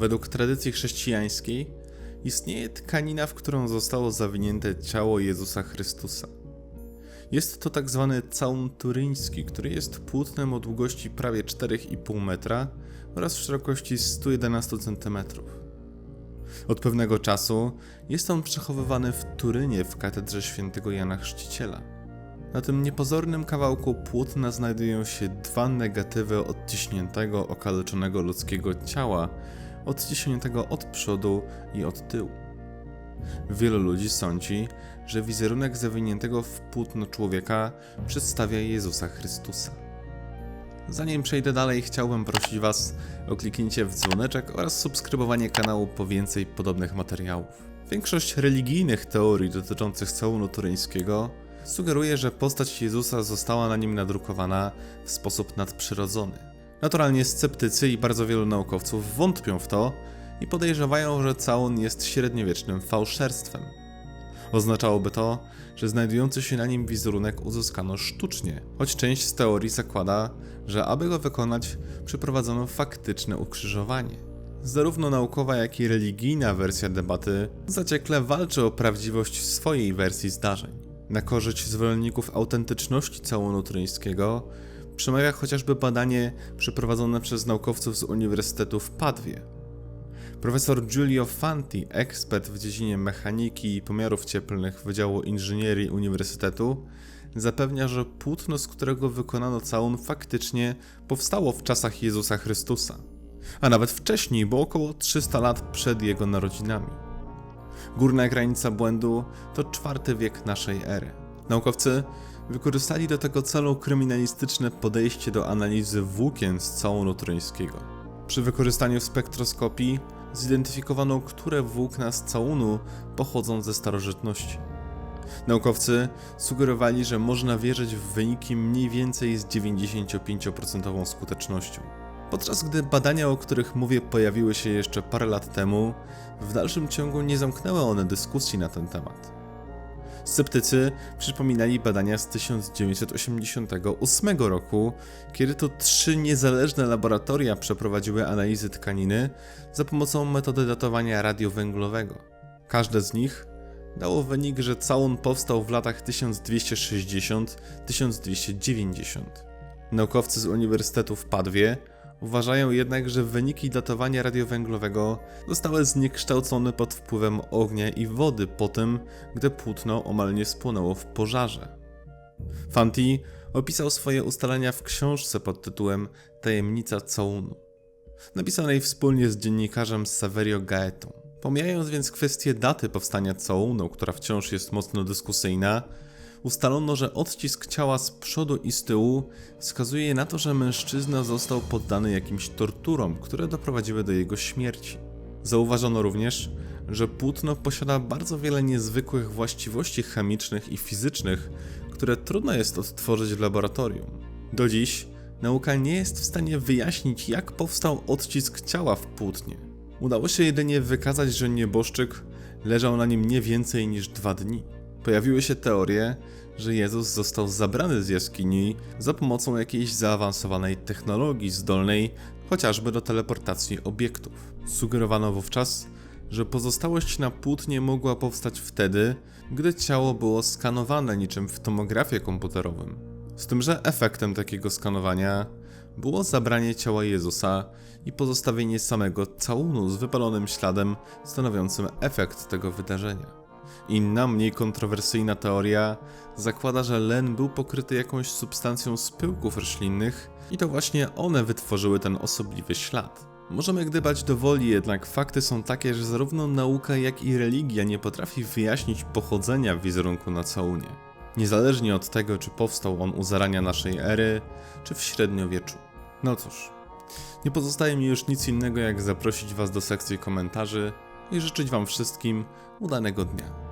Według tradycji chrześcijańskiej istnieje tkanina, w którą zostało zawinięte ciało Jezusa Chrystusa. Jest to tak zwany całun turyński, który jest płótnem o długości prawie 4,5 metra oraz szerokości 111 cm. Od pewnego czasu jest on przechowywany w Turynie w katedrze świętego Jana Chrzciciela. Na tym niepozornym kawałku płótna znajdują się dwa negatywy odciśniętego, okaleczonego ludzkiego ciała, odciśniętego od przodu i od tyłu. Wielu ludzi sądzi, że wizerunek zawiniętego w płótno człowieka przedstawia Jezusa Chrystusa. Zanim przejdę dalej, chciałbym prosić Was o kliknięcie w dzwoneczek oraz subskrybowanie kanału po więcej podobnych materiałów. Większość religijnych teorii dotyczących całunu turyńskiego sugeruje, że postać Jezusa została na nim nadrukowana w sposób nadprzyrodzony. Naturalnie sceptycy i bardzo wielu naukowców wątpią w to i podejrzewają, że całun jest średniowiecznym fałszerstwem. Oznaczałoby to, że znajdujący się na nim wizerunek uzyskano sztucznie, choć część z teorii zakłada, że aby go wykonać, przeprowadzono faktyczne ukrzyżowanie. Zarówno naukowa, jak i religijna wersja debaty zaciekle walczy o prawdziwość swojej wersji zdarzeń. Na korzyść zwolenników autentyczności całunu turyńskiego przemawia chociażby badanie przeprowadzone przez naukowców z Uniwersytetu w Padwie, Profesor Giulio Fanti, ekspert w dziedzinie mechaniki i pomiarów cieplnych Wydziału Inżynierii Uniwersytetu, zapewnia, że płótno, z którego wykonano całun, faktycznie powstało w czasach Jezusa Chrystusa, a nawet wcześniej, bo około 300 lat przed jego narodzinami. Górna granica błędu to IV wiek naszej ery. Naukowcy wykorzystali do tego celu kryminalistyczne podejście do analizy włókien z całunu turyńskiego. Przy wykorzystaniu spektroskopii zidentyfikowano, które włókna z całunu pochodzą ze starożytności. Naukowcy sugerowali, że można wierzyć w wyniki mniej więcej z 95% skutecznością. Podczas gdy badania, o których mówię, pojawiły się jeszcze parę lat temu, w dalszym ciągu nie zamknęły one dyskusji na ten temat. Sceptycy przypominali badania z 1988 roku, kiedy to trzy niezależne laboratoria przeprowadziły analizy tkaniny za pomocą metody datowania radiowęglowego. Każde z nich dało wynik, że całun powstał w latach 1260-1290. Naukowcy z Uniwersytetu w Padwie Uważają jednak, że wyniki datowania radiowęglowego zostały zniekształcone pod wpływem ognia i wody po tym, gdy płótno omal nie spłonęło w pożarze. Fanti opisał swoje ustalenia w książce pod tytułem Tajemnica całunu, napisanej wspólnie z dziennikarzem Saverio Gaetą. Pomijając więc kwestię daty powstania całunu, która wciąż jest mocno dyskusyjna, ustalono, że odcisk ciała z przodu i z tyłu wskazuje na to, że mężczyzna został poddany jakimś torturom, które doprowadziły do jego śmierci. Zauważono również, że płótno posiada bardzo wiele niezwykłych właściwości chemicznych i fizycznych, które trudno jest odtworzyć w laboratorium. Do dziś nauka nie jest w stanie wyjaśnić, jak powstał odcisk ciała w płótnie. Udało się jedynie wykazać, że nieboszczyk leżał na nim nie więcej niż dwa dni. Pojawiły się teorie, że Jezus został zabrany z jaskini za pomocą jakiejś zaawansowanej technologii zdolnej chociażby do teleportacji obiektów. Sugerowano wówczas, że pozostałość na płótnie mogła powstać wtedy, gdy ciało było skanowane niczym w tomografie komputerowym. Z tym, że efektem takiego skanowania było zabranie ciała Jezusa i pozostawienie samego całunu z wypalonym śladem stanowiącym efekt tego wydarzenia. Inna, mniej kontrowersyjna teoria zakłada, że len był pokryty jakąś substancją z pyłków roślinnych i to właśnie one wytworzyły ten osobliwy ślad. Możemy gdybać do woli, jednak fakty są takie, że zarówno nauka, jak i religia nie potrafi wyjaśnić pochodzenia wizerunku na całunie. Niezależnie od tego, czy powstał on u zarania naszej ery, czy w średniowieczu. No cóż, nie pozostaje mi już nic innego, jak zaprosić Was do sekcji komentarzy i życzyć Wam wszystkim udanego dnia.